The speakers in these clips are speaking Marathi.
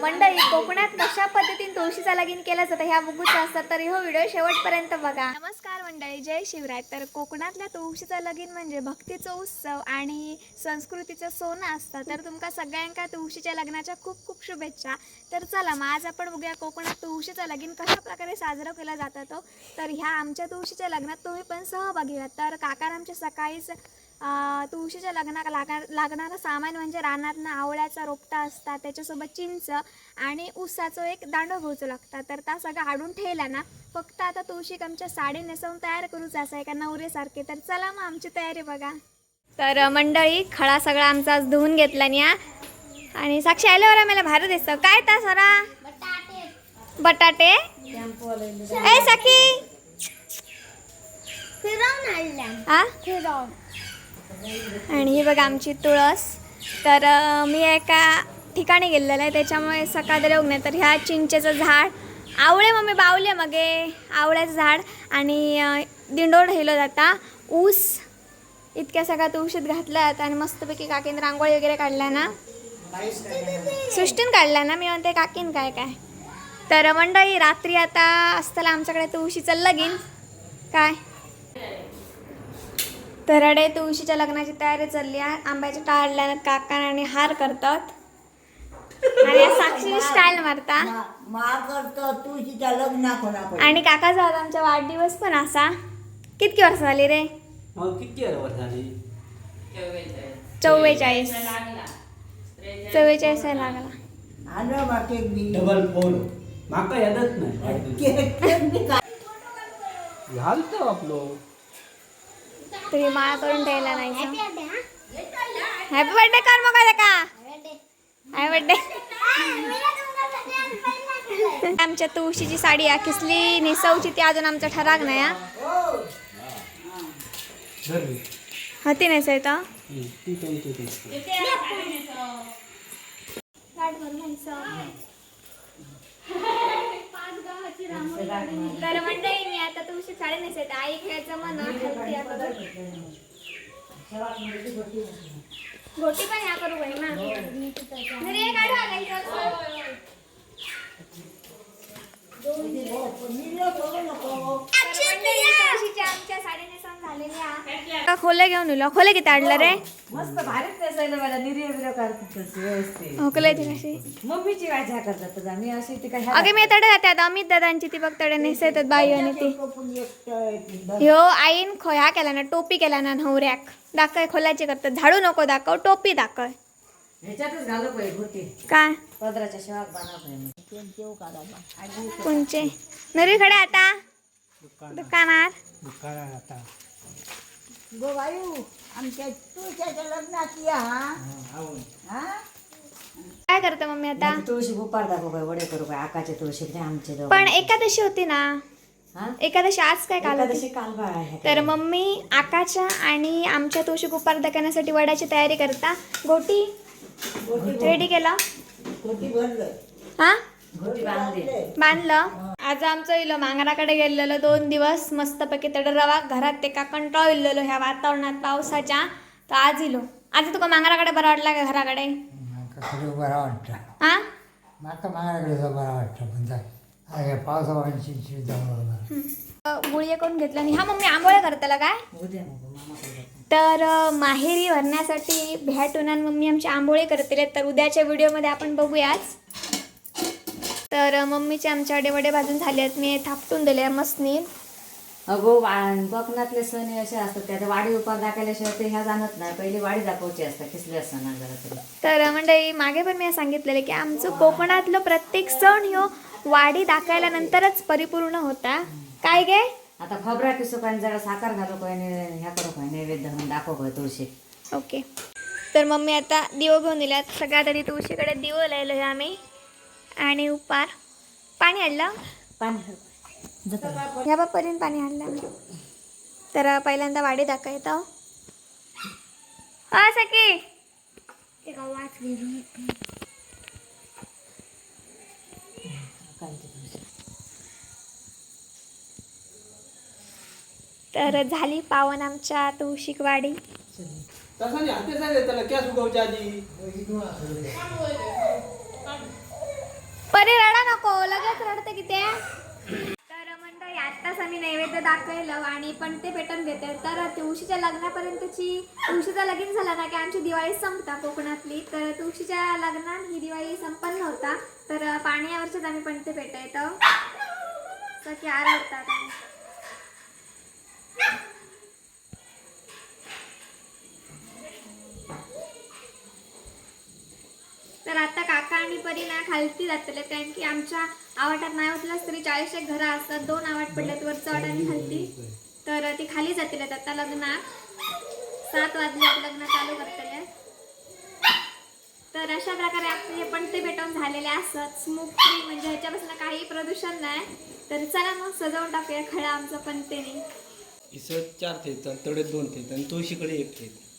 मंडळी कोकणात कशा पद्धतीने तुळशीचा लगीन केला जातं ह्या बघूच असतात तर हो व्हिडिओ शेवटपर्यंत बघा. नमस्कार मंडळी जय शिवराय. तर कोकणातल्या तुळशीचा लगीन म्हणजे भक्तीचा उत्सव आणि संस्कृतीचं सोनं असतं. तर तुमका सगळ्यांका तुळशीच्या लग्नाच्या खूप खूप शुभेच्छा. तर चला मग आज आपण बघूया कोकणात तुळशीचं लगीन कशा प्रकारे साजरा केला जातं. तो तर ह्या आमच्या तुळशीच्या लग्नात तुम्ही पण सहभागी व्हा. तर काकार आमच्या सकाळीच तुळशीच्या लग्नाक लागणार लागणारं सामान म्हणजे रानातनं आवळ्याचा रोपटा असतात त्याच्यासोबत चिंच आणि ऊसाचं एक दांडो घ्यायचो लागतात तर त्या सगळं हाडून ठेवला ना फक्त आता तुळशीक आमच्या साडी नेसवून तयार करूच असं आहे का नवरेसारखे तर चला मग आमची तयारी बघा. तर मंडळी खळा सगळा आमचा आज धुवून घेतला न्या. आणि साक्षी आल्यावर मला भारी दिसतं. काय ता सरा? बटाटे. ए सखी फिरवून आणल्या. हा फिरवून. आणि ही बघा आमची तुळस. तर मी एका ठिकाणी गेलेलं आहे त्याच्यामुळे सकाळ योग नाही तर ह्या चिंचेचं झाड आवळे मग मी बावले मगे आवळ्याचं झाड आणि अं, दिंडोर जाता ऊस इतक्या सगळ्या तुळशीत घातल्यात आणि मस्तपैकी काकीन रांगोळी वगैरे काढल्या ना. सृष्टीन काढल्या ना मी म्हणते काकीन काय काय? तर मंडळी रात्री आता असताना आमच्याकडे तुळशीचं लगीन. काय? तरडे तुळशीच्या लग्नाची तयारी चालली आहे. आंब्याच्या टाळल्यानं काका आणि हार करतात. आणि साक्षी स्टाईल मारता. मा करतो तुळशीच्या लग्ना कोणाकडे आणि काकाचा आज आमचा वाढदिवस पण असा. कितकी वर्ष झाली रे? मग किती वर्ष झाली? चव्वेचाळीस. चव्वेचाळीस लागला. आलं बा केक बी डबल फोर माका यादच नाही केक केक घालतो आपलो. तुम्ही माळा करून ठेवला नाही हॅपी बर्थडे कर मग का हॅपी बर्थडे आमच्या तुळशीची साडी आहे किसली निसवची ती अजून आमचा ठराक नाही हा. हती नेसायचं ती त्यांची ती. तर मंडळी मी आता तुळशी साडी नेसायचं आई खेळायचं म्हणा खालती. गोटी पण या करू बाई ना घरी काढू आता इथं. आमच्या साडी आहे. खोले घेऊन येलो खोले किती आणलं रे? मस्त भारीच नेसायला मला करतात व्यवस्थित. कशी मम्मीची करतात अशी ती काय अगे मी तडे जाते आता अमित दादांची ती बघ तडे नेसतात बाई आणि ती. ह्यो आईन खो ह्या केला ना टोपी केला ना नवऱ्याक. दाखय खोलाची करतात. झाडू नको दाखव टोपी दाखव. ह्याच्यातच घालू पाहिजे होती काय? पदराच्या पाहिजे कोणचे? नरी खडे आता. दुकानात. दुकानात आता. गो बायू आमच्या तुळशीच्या लग्नात या हा? काय करते मम्मी आता? तुळशी गोपार दाखव काय वडे करू काय आकाचे तुळशी ते आमचे दोघं. पण एकादशी होती ना? हा? एकादशी आज काय काल होती? एकादशी काल बाळ आहे. तर मम्मी आकाच्या आणि आमच्या तुळशी गुपार दाखवण्यासाठी वड्याची तयारी करता. गोटी? रेडी केला? हा? बांधली. बांधलं? आज आमचं इलो मांगराकडे गेलेलो दोन दिवस मस्तपैकी तड रवा घरात ते का कंटाळ इलेलो ह्या वातावरणात पावसाच्या. तर आज इलो. आज तुका मांगराकडे बरं वाटला का घराकडे? म्हाका खरें बरं वाटटा हा म्हाका बरं पण जाय जावं गुळये करून घेतलं आणि हा मम्मी आंबोळ्या करताला काय? तर अ, माहेरी भरण्यासाठी भेटून मम्मी आमची आंबोळे करतील तर उद्याच्या व्हिडिओमध्ये आपण बघूयाच. तर मम्मीचे आमच्या वडे भाजून झाले आहेत. मी थापटून दिले मस्नी अगो वा- कोकणातले सण हे असे असतात त्यात वाडी उपार दाखवल्याशिवाय ते ह्या जाणत नाही. पहिली वाडी दाखवायची असतात किसले असताना जरा तरी. तर मंडळी मागे पण मी सांगितलेलं की आमचं कोकणातलं प्रत्येक सण ह्यो वाडी दाखवल्यानंतरच परिपूर्ण होता. काय गे? आता खोबरा किसो काय जरा साखर घालू काय आणि ह्या करू काय नैवेद्य म्हणून दाखव काय तुळशी. ओके. तर मम्मी आता दिवो घेऊन दिल्यात. सगळ्यात आधी तुळशीकडे दिवो लायलो हे आम्ही. आणि उपार. पाणी आणलं? पाणी ह्या बाप्पारीन पाणी आणलं. आम्ही तर पहिल्यांदा वाडी दाखवतो हा सखी. तर झाली पावन आमच्या तुळशीक वाडी तसा नाही हाते सांगितलं त्याला कॅस उगवच्या आधी हो, लगेच रडते की ते. तर मंडळी आत्ताच आम्ही नैवेद्य दाखवलं आणि पण ते पेटन घेते. तर तुळशीच्या लग्नापर्यंतची तुळशीचा लगीन झाला ना की आमची दिवाळी संपता कोकणातली. तर तुळशीच्या लग्नात ही दिवाळी संपन्न होता. तर पाण्यावरचेच आम्ही पण ते पेटा तर सखी आरवतात तर आता काका आणि परी ना खालती जातले कारण की आमच्या आवाटात नाही उठलाच तरी चाळीस एक घरं असतात दोन आवाट पडल्यात वरचं आवाट आणि खालती. तर ती खाली जातील आता लग्नात. सात वाजल्यात लग्न चालू करतले. तर अशा प्रकारे आपले हे पण ते पेटवून झालेले असतात स्मोक फ्री म्हणजे ह्याच्यापासून काही प्रदूषण नाही. तर चला मग सजवून टाकूया खळा आमचं पण ते. नाही इसं चार थेत तडे दोन थेत आणि तुळशीकडे एक थेत तर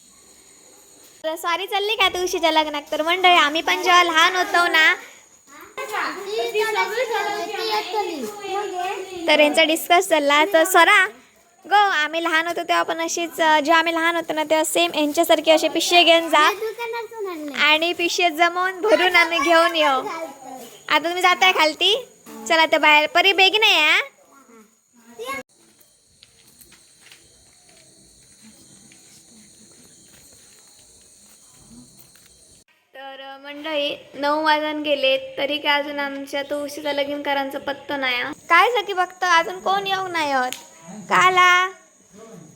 सॉरी चालली का तुळशीच्या लग्नात? तर मंडळी आम्ही पण जेव्हा लहान होतो ना तर यांचा डिस्कस चालला तर सरा गो आम्ही लहान होतो तेव्हा पण अशीच जेव्हा आम्ही लहान होतो ना तेव्हा सेम यांच्यासारखे असे पिशे घेऊन जा. आणि पिशे जमवून भरून आम्ही घेऊन येऊ. आता तुम्ही जाताय खालती? चला तर बाहेर. परी बेगीन या तर मंडळी नऊ वाजून गेले तरी काय अजून आमच्या तुळशीचा उशीचा करायचं पत्तो नाही काय सखी बघतो अजून कोण येऊ नाही होत? काला?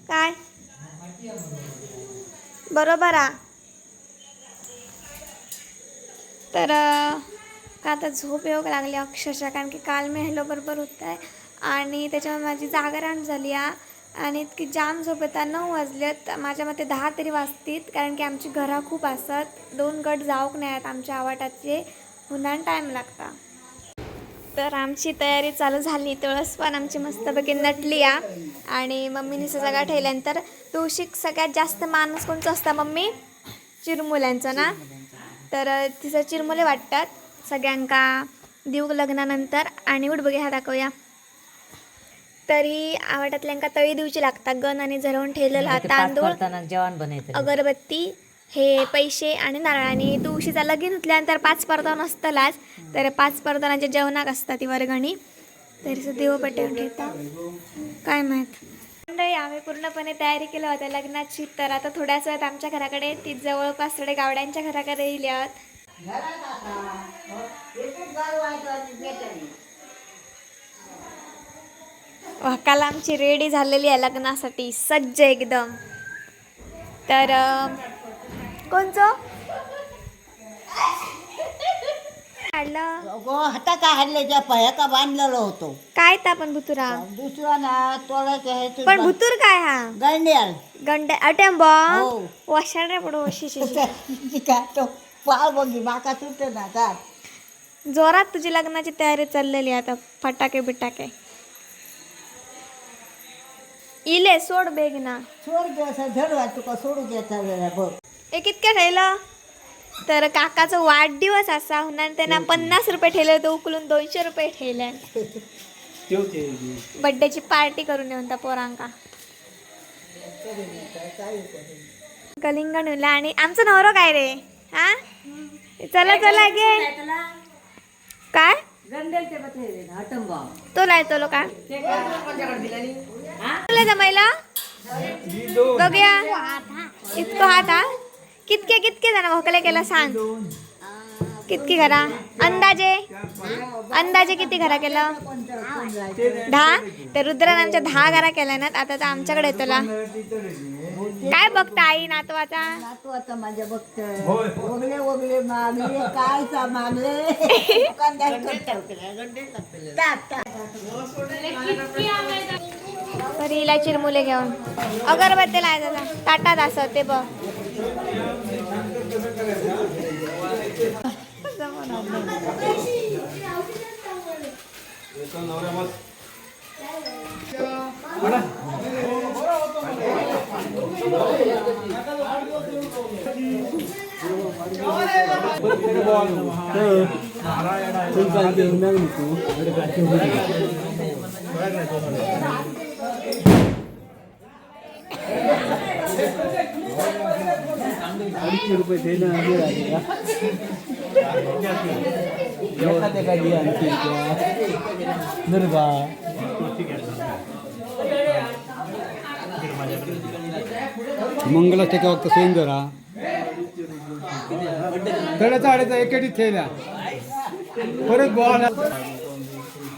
काय? बरोबर आ तर का आता झोप येऊ लागली अक्षरशः कारण की काल मी हॅलो बरोबर होत आहे आणि त्याच्यामुळे माझी जागरण झाली आ आणि इतकी जाम झोप नऊ वाजलेत. माझ्या मते दहा तरी वाजतील कारण की आमची घरा खूप असत. दोन गट जाऊक नाही आहेत आमच्या आवाटाचे. पुन्हा टाईम लागता. तर आमची तयारी चालू झाली. तुळस पण आमची मस्तपैकी नटली या आणि मम्मीने सगळा ठेवल्यानंतर तुळशीक सगळ्यात जास्त माणूस कोणचं असता मम्मी? चिरमुल्यांचं ना? तर तिचं चिरमुले वाटतात. सगळ्यांका देऊ लग्नानंतर. आणि उठ बघे हा दाखवूया. तरी आवडतातल्यांका तळी दिवची लागतात. गण आणि झरवून ठेवलेला पाच तांदूळ करताना जेवण बनायचं अगरबत्ती हे पैसे आणि नारळ आणि तुळशीचा लगीन उठल्यानंतर पाच परदान असतलाच तर पाच परदानाच्या जेवणाक असतात ती वर्गणी. तरी देव पटेवून ठेवता. काय माहीत? मंडळी आम्ही पूर्णपणे तयारी केली होत्या लग्नाची तर आता थोड्याच वेळात आमच्या घराकडे ती जवळपास थोडे गावड्यांच्या घराकडे येईल. आहोत घरात आता एकच गाव आहे आणि भेटणी काल आमची रेडी झालेली आहे लग्नासाठी सज्ज एकदम. तर कोणचं? काढलं. अगो हाता का हल्ल्याच्या पाया का बांधलेलो होतो. काय तर आपण भुतुरा दुसरा ना तोलाचे आहे तो पण भुतूर काय हा? गंड्याल गंड अटेंब हो. वशाड रे पडू अशी का तो पाव बघी माका सुट ना जोरात तुझी लग्नाची तयारी चाललेली आहे आता फटाके बिटाके इले सोड बेग ना सोड घ्यायचा झडवा तुका सोडू घ्यायचा वेळा बघ. हे कितके ठेवलं तर काकाचा वाढदिवस असा म्हणून त्यांना पन्नास रुपये ठेवले तो उकलून दोनशे रुपये ठेवले. बड्डेची पार्टी करून येऊन त्या पोरांका. कलिंगण उरला आणि आमचं नवरो काय रे? हा? चला चला घे. काय? तो लाय तो का तुला जमायला? बघूया. इतकं हात हा? कितके कितके जण भोकले केला सांग. कितकी घरा? अंदाजे? अंदाजे किती घरा केलं? दहा? तर रुद्रान आमच्या दहा घरा केल्या ना आता तर आमच्याकडे येतो ला. काय बघता आई नातवाचा? तू आता माझ्या बघत ओगले ओगले मागले. काय चा मागले? दुकानदार हिला चिरमुले घेऊन. अगरबत्ती लाय दादा. ताटात असं ते बघ. नारायण अडीचशे रुपये देणं आम्ही राहिलेला. एखाद्या काय घे आणखी मंगला एकेटी थेल्या परत बोला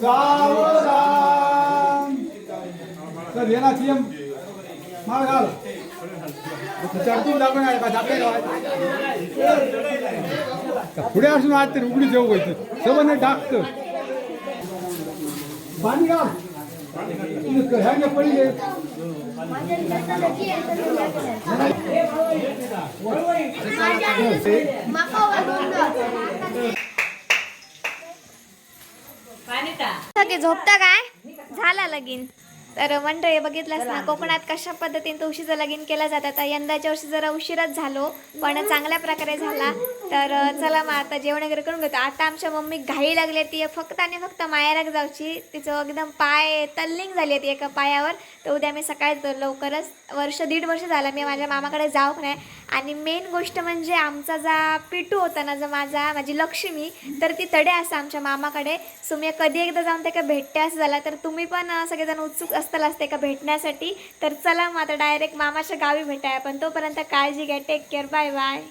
सावधान सर येणार सीएम माळ घाल चढतून दाखवून आहे का दाखले पुढे असून आज तर उघडी जेव व्हायचं सवने टाकतं पाणी घाल ह्याने पडले सगळे झोपता काय? झाला लगीन. तर मंडळी बघितलंच ना कोकणात कशा पद्धतीने तुळशीचं लगीन केलं जातं? तर यंदाच्या वर्षी जरा उशिराच झालो पण चांगल्या प्रकारे झाला. तर चला मग आता जेवण वगैरे करून घेतो. आता आमच्या मम्मी घाई लागली ती फक्त आणि फक्त मायाराक जाऊची तिचं एकदम पाय तल्लिंग झाली आहे ती एका पायावर. तर उद्या मी सकाळी लवकरच. वर्ष दीड वर्ष झालं मी माझ्या मामाकडे जाऊक नाही आणि मेन गोष्ट म्हणजे आमचा जा पिटू होता ना जो माझा माझी लक्ष्मी तर ती तडे असं आमच्या मामाकडे. सो मी कधी एकदा जाऊन ते का भेटते असं झालं तर तुम्ही पण सगळेजण उत्सुक असताल असते का भेटण्यासाठी. तर चला मग आता डायरेक्ट मामाच्या गावी भेटाय. पण तोपर्यंत काळजी घ्या. Take care bye bye